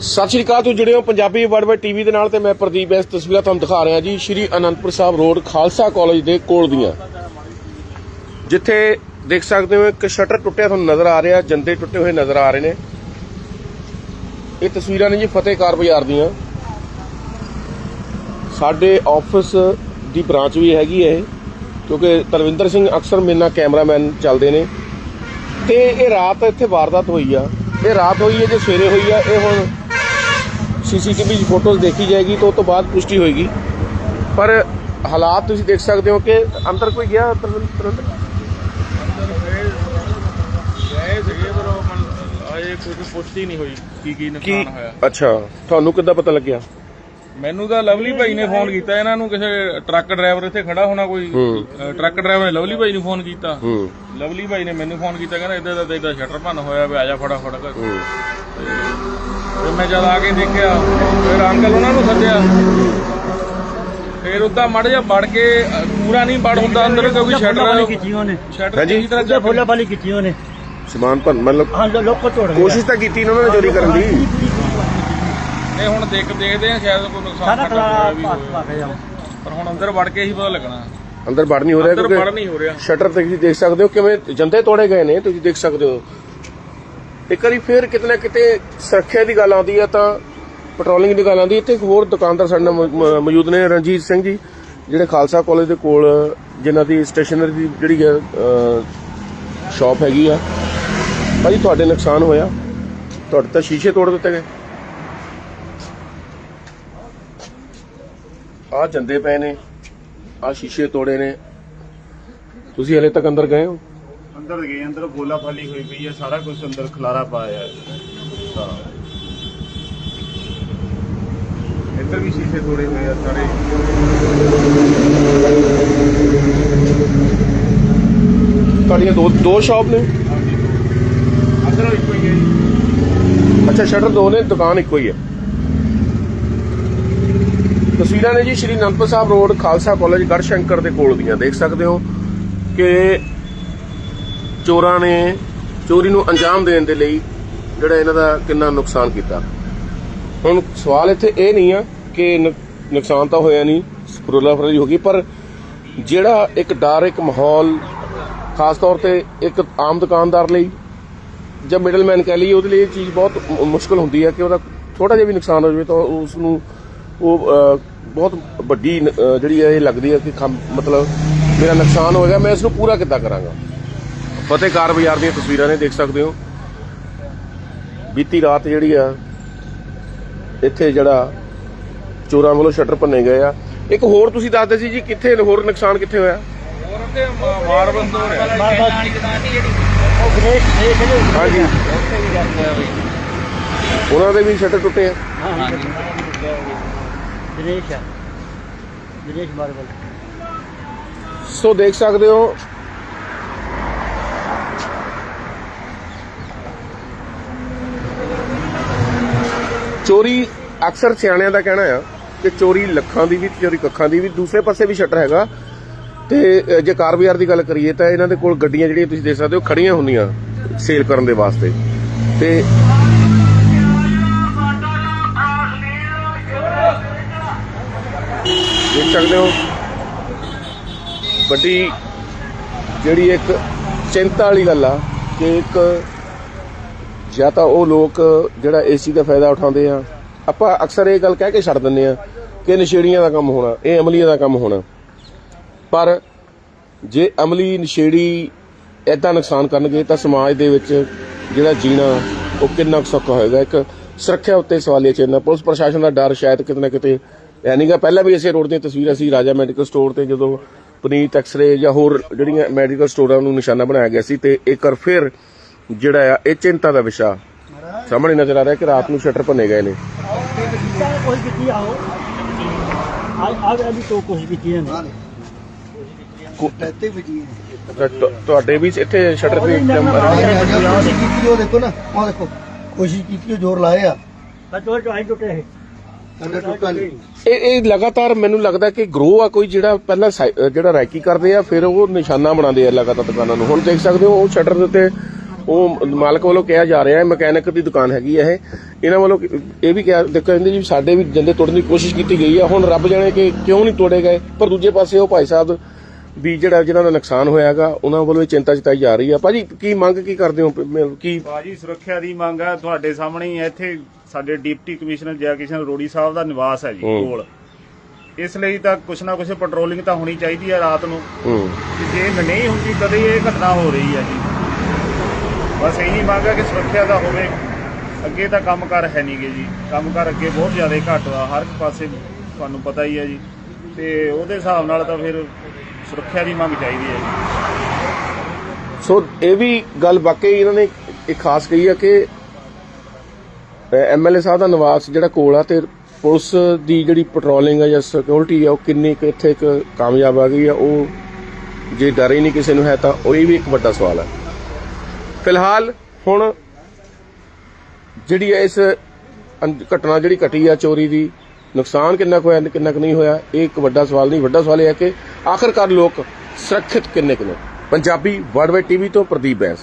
ਸਤਿ ਸ਼੍ਰੀ ਅਕਾਲ, ਤੁਸੀਂ ਜੁੜੇ ਹੋ ਪੰਜਾਬੀ ਵਰਡ ਟੀਵੀ ਦੇ ਨਾਲ ਤੇ ਮੈਂ ਪ੍ਰਦੀਪ ਇਸ ਤਸਵੀਰਾਂ ਤੁਹਾਨੂੰ ਦਿਖਾ ਰਿਹਾ ਜੀ, ਸ਼੍ਰੀ ਅਨੰਦਪੁਰ ਸਾਹਿਬ ਰੋਡ, ਖਾਲਸਾ ਕਾਲਜ ਦੇ ਕੋਲ ਦੀਆਂ। ਜਿੱਥੇ ਦੇਖ ਸਕਦੇ ਹੋ ਇੱਕ ਸ਼ਟਰ ਟੁੱਟਿਆ ਤੁਹਾਨੂੰ ਨਜ਼ਰ ਆ ਰਿਹਾ, ਜੰਦੇ ਟੁੱਟੇ ਹੋਏ ਨਜ਼ਰ ਆ ਰਹੇ ਨੇ। ਇਹ ਤਸਵੀਰਾਂ ਨੇ ਜੀ ਫਤਿਹਕਾਰ ਬਾਜ਼ਾਰ ਦੀਆਂ। ਸਾਡੇ ਆਫਿਸ ਦੀ ਬ੍ਰਾਂਚ ਵੀ ਹੈਗੀ ਹੈ ਇਹ, ਕਿਉਂਕਿ ਤਰਵਿੰਦਰ ਸਿੰਘ ਅਕਸਰ ਮੇਰੇ ਨਾਲ ਕੈਮਰਾਮੈਨ ਚੱਲਦੇ ਨੇ। ਤੇ ਇਹ ਰਾਤ ਇੱਥੇ ਵਾਰਦਾਤ ਹੋਈ ਆ। ਇਹ ਰਾਤ ਹੋਈ ਹੈ, ਜੇ ਸਵੇਰੇ ਹੋਈ ਆ, ਇਹ ਹੁਣ ਸੀਸੀਟੀਵੀ ਫੋਟੋਜ਼ ਦੇਖੀ ਜਾਏਗੀ ਤਾਂ ਉਸ ਤੋਂ ਬਾਅਦ ਪੁਸ਼ਟੀ ਹੋਏਗੀ। ਪਰ ਹਾਲਾਤ ਤੁਸੀਂ ਦੇਖ ਸਕਦੇ ਹੋ ਕਿ ਅੰਦਰ ਕੋਈ ਗਿਆ ਕੋਈ ਪੁਸ਼ਟੀ ਨਹੀਂ ਹੋਈ ਕੀ ਕੀ ਕੀ ਨੁਕਸਾਨ ਹੋਇਆ ਅੱਛਾ ਤੁਹਾਨੂੰ ਕਿੱਦਾਂ ਪਤਾ ਲੱਗਿਆ? ਮੈਨੂੰ ਤਾਂ ਲਵਲੀ ਭਾਈ ਨੇ ਫੋਨ ਕੀਤਾ ਇਹਨਾਂ ਨੂੰ ਕਿਸੇ ਟਰੱਕ ਡਰਾਈਵਰ ਇੱਥੇ ਖੜਾ ਹੋਣਾ ਕੋਈ। ਟਰੱਕ ਡਰਾਈਵਰ ਨੇ ਲਵਲੀ ਭਾਈ ਨੂੰ ਫੋਨ ਕੀਤਾ। ਲਵਲੀ ਭਾਈ ਨੇ ਮੈਨੂੰ ਫੋਨ ਕੀਤਾ ਕਹਿੰਦਾ ਇਦਾਂ ਦਾ ਇਦਾਂ ਸ਼ਟਰ ਭੰਨ ਹੋਇਆ ਵੀ ਆ ਜਾ ਫਟਾਫਟ ਘਰ। ਤੇ ਮੈਂ ਜਦ ਆ ਕੇ ਦੇਖਿਆ ਫਿਰ ਅੰਕਲ ਉਹਨਾਂ ਨੂੰ ਸੱਦਿਆ। ਫਿਰ ਉੱਦਾਂ ਮੜ ਜਾ ਵੜ ਕੇ ਅ, ਪੂਰਾ ਨਹੀਂ ਵੜ ਹੁੰਦਾ ਅੰਦਰ ਕਿਉਂਕਿ ਸ਼ਟਰ ਵਾਲੀ ਕੀਤੀ ਉਹਨੇ। ਸ਼ਟਰ ਹਾਂਜੀ। ਚੰਗੀ ਤਰ੍ਹਾਂ ਉਹਦੇ ਫੁੱਲਾਂ ਵਾਲੀ ਕੀਤੀ ਉਹਨੇ। ਸਮਾਨ ਭੰਨ ਮਤਲਬ ਹਾਂ ਲੋ- ਲੋਕ ਤੋੜ ਗਿਆ ਕੋਸ਼ਿਸ਼ ਤਾਂ ਕੀਤੀ ਇਹਨਾਂ ਨੇ ਚੋਰੀ ਕਰਨ ਦੀ। ਇਹ ਹੁਣ ਦੇਖ ਦੇਖਦੇ ਆ ਸ਼ਾਇਦ ਕੋਈ ਨੁਕਸਾਨ ਸਾਰਾ ਕਲਾ ਹੋਇਆ ਵੀ ਪਾਸ। ਪਾ ਪਰ ਹੁਣ ਅੰਦਰ ਵੜ ਕੇ ਹੀ ਪਤਾ ਲੱਗਣਾ। ਅੰਦਰ ਵੜ ਨਹੀਂ ਹੋ ਰਿਹਾ ਅੰਦਰ ਵੜ ਨਹੀਂ ਹੋ ਰਿਹਾ। ਸ਼ਟਰ ਤੇ ਤੁਸੀਂ ਦੇਖ ਸਕਦੇ ਹੋ ਕਿਵੇਂ ਜੰਦੇ ਤੋੜੇ ਗਏ ਨੇ ਤੁਸੀਂ ਦੇਖ ਸਕਦੇ ਹੋ। ਇੱਕ ਵਾਰੀ ਫੇਰ ਕਿਤੇ ਨਾ ਕਿਤੇ ਸੁਰੱਖਿਆ ਦੀ ਗੱਲ ਆਉਂਦੀ ਹੈ ਤਾਂ ਪੈਟਰੋਲਿੰਗ ਦੀ ਗੱਲ ਆਉਂਦੀ ਇੱਥੇ ਇੱਕ ਹੋਰ ਦੁਕਾਨਦਾਰ ਸਾਡੇ ਨਾਲ ਮੌਜੂਦ ਨੇ, ਰਣਜੀਤ ਸਿੰਘ ਜੀ, ਜਿਹੜੇ ਖਾਲਸਾ ਕਾਲਜ ਦੇ ਕੋਲ, ਜਿਨ੍ਹਾਂ ਦੀ ਸਟੇਸ਼ਨਰੀ ਦੀ ਜਿਹੜੀ ਸ਼ਾਪ ਹੈਗੀ ਆ। ਭਾਜੀ, ਤੁਹਾਡੇ ਨੁਕਸਾਨ ਹੋਇਆ। ਤੁਹਾਡੇ ਤਾਂ ਸ਼ੀਸ਼ੇ ਤੋੜ ਦਿੱਤੇ ਗਏ। ਆ ਜੰਦੇ ਪਏ ਨੇ ਆ ਸ਼ੀਸ਼ੇ ਤੋੜੇ ਨੇ। ਤੁਸੀਂ ਹਲੇ ਤੱਕ ਅੰਦਰ ਗਏ ਹੋ? ਅੰਦਰ ਗਏ ਅੰਦਰ ਗੋਲਾ ਫਾਲੀ ਹੋਈ ਪਈ ਹੈ ਸਾਰਾ ਕੁਝ ਅੰਦਰ ਖਲਾਰਾ ਪਾਇਆ ਹੈ। ਇੱਧਰ ਵੀ ਸ਼ੀਸ਼ੇ ਤੋੜੇ ਹੋਏ ਆ ਸਾਰੇ। ਤੁਹਾਡੀਆਂ ਦੋ ਦੋ ਸ਼ਾਪ ਨੇ? ਅੰਦਰ ਇੱਕੋ ਹੀ ਹੈ ਅੱਛਾ ਸ਼ਟਰ ਦੋ ਨੇ ਦੁਕਾਨ ਇੱਕੋ ਹੀ ਹੈ। ਤਸਵੀਰਾਂ ਨੇ ਜੀ ਸ਼੍ਰੀ ਅਨੰਦਪੁਰ ਸਾਹਿਬ ਰੋਡ ਖਾਲਸਾ ਕਾਲਜ ਗੜਸ਼ੰਕਰ ਦੇ ਕੋਲ ਦੀਆਂ। ਦੇਖ ਸਕਦੇ ਹੋ ਕਿ ਚੋਰਾਂ ਨੇ ਚੋਰੀ ਨੂੰ ਅੰਜਾਮ ਦੇਣ ਦੇ ਲਈ ਜਿਹੜਾ ਇਹਨਾਂ ਦਾ ਕਿੰਨਾ ਨੁਕਸਾਨ ਕੀਤਾ। ਹੁਣ ਸਵਾਲ ਇੱਥੇ ਇਹ ਨਹੀਂ ਆ ਕਿ ਨੁਕਸਾਨ ਤਾਂ ਹੋਇਆ ਨਹੀਂ ਫਰੋਲਾ ਫਰੋਲੀ ਹੋ ਗਈ, ਪਰ ਜਿਹੜਾ ਇੱਕ ਡਰ, ਇੱਕ ਮਾਹੌਲ, ਖਾਸ ਤੌਰ ਤੇ ਇੱਕ ਆਮ ਦੁਕਾਨਦਾਰ ਲਈ ਜਦ ਮਿਡਲਮੈਨ ਕਹਿ ਲਈਏ, ਉਹਦੇ ਲਈ ਇਹ ਚੀਜ਼ ਬਹੁਤ ਮੁ- ਮੁਸ਼ਕਲ ਹੁੰਦੀ ਹੈ ਕਿ ਉਹਦਾ ਥੋੜਾ ਜਿਹਾ ਵੀ ਨੁਕਸਾਨ ਹੋ ਜਾਵੇ ਤਾਂ ਉਸ ਨੂੰ ਉਹ ਬਹੁਤ ਵੱਡੀ ਜਿਹੜੀ ਹੈ ਇਹ ਲੱਗਦੀ ਹੈ ਕਿ ਖੰਮ- ਮਤਲਬ ਮੇਰਾ ਨੁਕਸਾਨ ਹੋਏਗਾ ਮੈਂ ਇਸ ਨੂੰ ਪੂਰਾ ਕਿੱਦਾਂ ਕਰਾਂਗਾ? ਫਤਿਹਕਾਰ ਬਾਜ਼ਾਰ ਦੀਆਂ ਤਸਵੀਰਾਂ ਨੇ ਦੇਖ ਸਕਦੇ ਹੋ। ਬੀਤੀ ਰਾਤ ਜਿਹੜੀ ਆ ਇੱਥੇ ਜਿਹੜਾ ਚੋਰਾਂ ਵੱਲੋਂ ਸ਼ਟਰ ਭੰਨੇ ਗਏ ਆ। ਇੱਕ ਹੋਰ ਤੁਸੀਂ ਦੱਸਦੇ ਸੀ ਜੀ ਕਿੱਥੇ ਹੋਰ ਨੁਕਸਾਨ ਕਿੱਥੇ ਹੋਇਆ? ਹੋਰ ਤੇ ਮਾਰ ਬੰਦ ਹੋ ਰਿਹਾ ਬਾਰ ਬਾਰ ਉਹ ਗ੍ਰੇਸ ਗ੍ਰੇਸ ਨੇ ਹਾਂਜੀ। ਉਹਨਾਂ ਦੇ ਵੀ ਸ਼ਟਰ ਟੁੱਟੇ ਆ। ਮਾਰਬਲ। ਸੋ ਦੇਖ ਸਕਦੇ ਹੋ ਚੋਰੀ ਅਕਸਰ ਸਿਆਣਿਆਂ ਦਾ ਕਹਿਣਾ ਆ ਕਿ ਚੋਰੀ ਲੱਖਾਂ ਦੀ ਵੀ ਚੋਰੀ ਕੱਖਾਂ ਦੀ ਵੀ, ਦੂਸਰੇ ਪਾਸੇ ਵੀ ਸ਼ਟਰ ਹੈਗਾ। ਤੇ ਜੇ ਕਾਰ ਬਾਜ਼ਾਰ ਦੀ ਗੱਲ ਕਰੀਏ ਤਾਂ ਇਹਨਾਂ ਦੇ ਕੋਲ ਗੱਡੀਆਂ ਜਿਹੜੀਆਂ ਤੁਸੀਂ ਦੇਖ ਸਕਦੇ ਹੋ ਖੜੀਆਂ ਹੁੰਦੀਆਂ ਸੇਲ ਕਰਨ ਦੇ ਵਾਸਤੇ। ਤੇ ਦੇਖ ਸਕਦੇ ਹੋ, ਵੱਡੀ ਜਿਹੜੀ ਇੱਕ ਚਿੰਤਾ ਵਾਲੀ ਗੱਲ ਆ ਕਿ ਇੱਕ ਜਾਂ ਤਾਂ ਉਹ ਲੋਕ ਜਿਹੜਾ ਏਸੀ ਦਾ ਫਾਇਦਾ ਉਠਾਉਂਦੇ ਆ। ਆਪਾਂ ਅਕਸਰ ਇਹ ਗੱਲ ਕਹਿ ਕੇ ਛੱਡ ਦਿੰਦੇ ਆ ਕਿ ਨਸ਼ੇੜੀਆਂ ਦਾ ਕੰਮ ਹੋਣਾ, ਇਹ ਅਮਲੀਆਂ ਦਾ ਕੰਮ ਹੋਣਾ। ਪਰ ਜੇ ਅਮਲੀ ਨਸ਼ੇੜੀ ਐਦਾਂ ਨੁਕਸਾਨ ਕਰਨਗੇ ਤਾਂ ਸਮਾਜ ਦੇ ਵਿੱਚ ਜਿਹੜਾ ਜੀਣਾ, ਉਹ ਕਿੰਨਾ ਕੁ ਸੌਖਾ ਹੋਏਗਾ। ਇੱਕ ਸੁਰੱਖਿਆ ਉੱਤੇ ਸਵਾਲੀਆ ਚਿੰਨ੍ਹ ਪੁਲਿਸ ਪ੍ਰਸ਼ਾਸਨ ਦਾ ਡਰ ਸ਼ਾਇਦ ਕਿਤੇ ਨਾ ਕਿਤੇ ਐ ਨਹੀਂਗਾ ਪਹਿਲਾਂ ਵੀ ਇਸੇ ਰੋਡ ਦੀਆਂ ਤਸਵੀਰਾਂ ਸੀ, ਰਾਜਾ ਮੈਡੀਕਲ ਸਟੋਰ ਤੇ ਜਦੋਂ ਪੁਨੀਤ ਐਕਸਰੇ ਜਾਂ ਹੋਰ ਜਿਹੜੀਆਂ ਮੈਡੀਕਲ ਸਟੋਰਾਂ ਨੂੰ ਨਿਸ਼ਾਨਾ ਬਣਾਇਆ ਗਿਆ ਸੀ ਤੇ ਇੱਕ ਵਾਰ ਫਿਰ ਜਿਹੜਾ ਆ ਇਹ ਚਿੰਤਾ ਦਾ ਵਿਸ਼ਾ। ਸਾਹਮਣੇ ਨਜ਼ਰ ਆ ਰਿਹਾ ਕਿ ਰਾਤ ਨੂੰ ਸ਼ਟਰ ਭੰਨੇ ਗਏ ਨੇ। ਕੋਈ ਕੀਤੀ ਆਓ ਆ ਆ ਅਭੀ ਤੋਂ ਕੋਸ਼ਿਸ਼ ਕੀਤੀ ਹੈ ਇੱਥੇ ਵਜੀ ਤਾਂ ਤੁ- ਤੁਹਾਡੇ ਵੀ ਇੱਥੇ ਸ਼ਟਰ ਤੇ ਕੋਸ਼ਿਸ਼ ਕੀਤੀ ਉਹ ਦੇਖੋ ਨਾ ਉਹ ਦੇਖੋ। ਕੋਸ਼ਿਸ਼ ਕੀਤੀ ਉਹ ਜ਼ੋਰ ਲਾਇਆ ਪਰ ਜੋ ਜੋ ਆਈ ਟੁੱਟੇ ਹੈ ਅੰਦਰ ਟੁੱਟਾ ਨਹੀਂ। ਇਹ ਇਹ ਲਗਾਤਾਰ ਮੈਨੂੰ ਲੱਗਦਾ ਕਿ ਗਰੋ ਆ ਕੋਈ ਜਿਹੜਾ ਪਹਿਲਾਂ ਜਿਹੜਾ ਰੈਕੀ ਕਰਦੇ ਆ ਫਿਰ ਉਹ ਨਿਸ਼ਾਨਾ ਬਣਾਉਂਦੇ ਆ ਲਗਾਤਾਰ ਦੁਕਾਨਾਂ ਨੂੰ। ਹੁਣ ਦੇਖ ਸਕਦੇ ਹੋ ਉਹ ਸ਼ਟਰ ਦੇ ਉੱਤੇ ਉਹ ਮਾਲਕ ਵੱਲੋਂ ਕਿਹਾ ਜਾ ਰਿਹਾ ਹੈ ਮਕੈਨਿਕ ਦੀ ਦੁਕਾਨ ਹੈਗੀ ਹੈ ਇਹ। ਇਹਨਾਂ ਵੱਲੋਂ ਇਹ ਵੀ ਕਿਹਾ ਦੇਖੋ ਕਹਿੰਦੇ ਜੀ ਸਾਡੇ ਵੀ ਜੰਦੇ ਤੋੜਨ ਦੀ ਕੋਸ਼ਿਸ਼ ਕੀਤੀ ਗਈ ਆ ਹੁਣ ਰੱਬ ਜਾਣੇ ਕਿ ਕਿਉਂ ਨਹੀਂ ਤੋੜੇ ਗਏ ਪਰ ਦੂਜੇ ਪਾਸੇ ਉਹ ਭਾਈ ਸਾਹਿਬ ਵੀ ਜਿਹੜਾ ਜਿਹਨਾਂ ਦਾ ਨੁਕਸਾਨ ਹੋਇਆਗਾ ਉਹਨਾਂ ਵੱਲੋਂ ਵੀ ਚਿੰਤਾ ਜਤਾਈ ਜਾ ਰਹੀ ਆ ਭਾਜੀ ਕੀ ਮੰਗ ਕੀ ਕਰਦੇ ਹੋ? ਕੀ ਬਾਜੀ ਸੁਰੱਖਿਆ ਦੀ ਮੰਗ ਹੈ ਤੁਹਾਡੇ ਸਾਹਮਣੇ ਹੀ ਹੈ। ਇੱਥੇ ਸਾਡੇ ਡਿਪਟੀ ਕਮਿਸ਼ਨਰ ਜੈ ਕਿਸ਼ਨ ਰੋੜੀ ਸਾਹਿਬ ਦਾ ਨਿਵਾਸ ਹੈ ਜੀ ਹੂੰ। ਕੋਲ। ਇਸ ਲਈ ਤਾਂ ਕੁਛ ਨਾ ਕੁਛ ਪੈਟਰੋਲਿੰਗ ਤਾਂ ਹੋਣੀ ਚਾਹੀਦੀ ਹੈ ਰਾਤ ਨੂੰ। ਹੂੰ। ਜੇ ਨਹੀਂ ਹੁੰਦੀ ਕਦੇ ਇਹ ਘਟਨਾ ਹੋ ਰਹੀ ਹੈ ਜੀ। ਬਸ ਇਹੀ ਮੰਗ ਹੈ ਕਿ ਸੁਰੱਖਿਆ ਦਾ ਹੋਵੇ। ਅੱਗੇ ਤਾਂ ਕੰਮਕਾਰ ਹੈ ਨਹੀਂਗੇ ਜੀ। ਕੰਮਕਾਰ ਅੱਗੇ ਬਹੁਤ ਜ਼ਿਆਦਾ ਘੱਟ ਆ ਹਰ ਪਾਸੇ ਤੁਹਾਨੂੰ ਪਤਾ ਹੀ ਹੈ ਜੀ। ਤੇ ਉਹਦੇ ਹਿਸਾਬ ਨਾਲ ਤਾਂ ਫਿਰ ਸੁਰੱਖਿਆ ਦੀ ਮੰਗ ਚਾਹੀਦੀ ਹੈ ਜੀ। ਸੋ ਇਹ ਵੀ ਗੱਲ ਵਾਕਈ ਇਹਨਾਂ ਨੇ ਇੱਕ ਖਾਸ ਕਹੀ ਆ ਕਿ ਐਮਐਲਏ ਸਾਹਿਬ ਦਾ ਨਿਵਾਸ ਜਿਹੜਾ ਕੋਲ ਆ ਤੇ ਪੁਲਿਸ ਦੀ ਜਿਹੜੀ ਪੈਟਰੋਲਿੰਗ ਆ ਜਾਂ ਸਿਕਿਉਰਿਟੀ ਆ, ਉਹ ਕਿੰਨੀ ਕੁ ਇੱਥੇ ਇੱਕ ਕਾਮਯਾਬ ਆ ਗਈ ਆ। ਉਹ ਜੇ ਡਰ ਹੀ ਨਹੀਂ ਕਿਸੇ ਨੂੰ ਹੈ ਤਾਂ ਉਹ ਇਹ ਵੀ ਇੱਕ ਵੱਡਾ ਸਵਾਲ ਹੈ ਫਿਲਹਾਲ ਹੁਣ ਜਿਹੜੀ ਇਸ ਘਟਨਾ ਜਿਹੜੀ ਘਟੀ ਆ ਚੋਰੀ ਦੀ, ਨੁਕਸਾਨ ਕਿੰਨਾ ਕੁ ਹੋਇਆ ਕਿੰਨਾ ਕੁ ਨਹੀਂ ਹੋਇਆ, ਇਹ ਇੱਕ ਵੱਡਾ ਸਵਾਲ ਨਹੀਂ, ਵੱਡਾ ਸਵਾਲ ਇਹ ਹੈ ਕਿ ਆਖਰਕਾਰ ਲੋਕ ਸੁਰੱਖਿਅਤ ਕਿੰਨੇ ਕੁ ਨੇ? ਪੰਜਾਬੀ ਵਰਡਵੇ ਟੀਵੀ ਤੋਂ ਪ੍ਰਦੀਪ ਬੈਂਸ।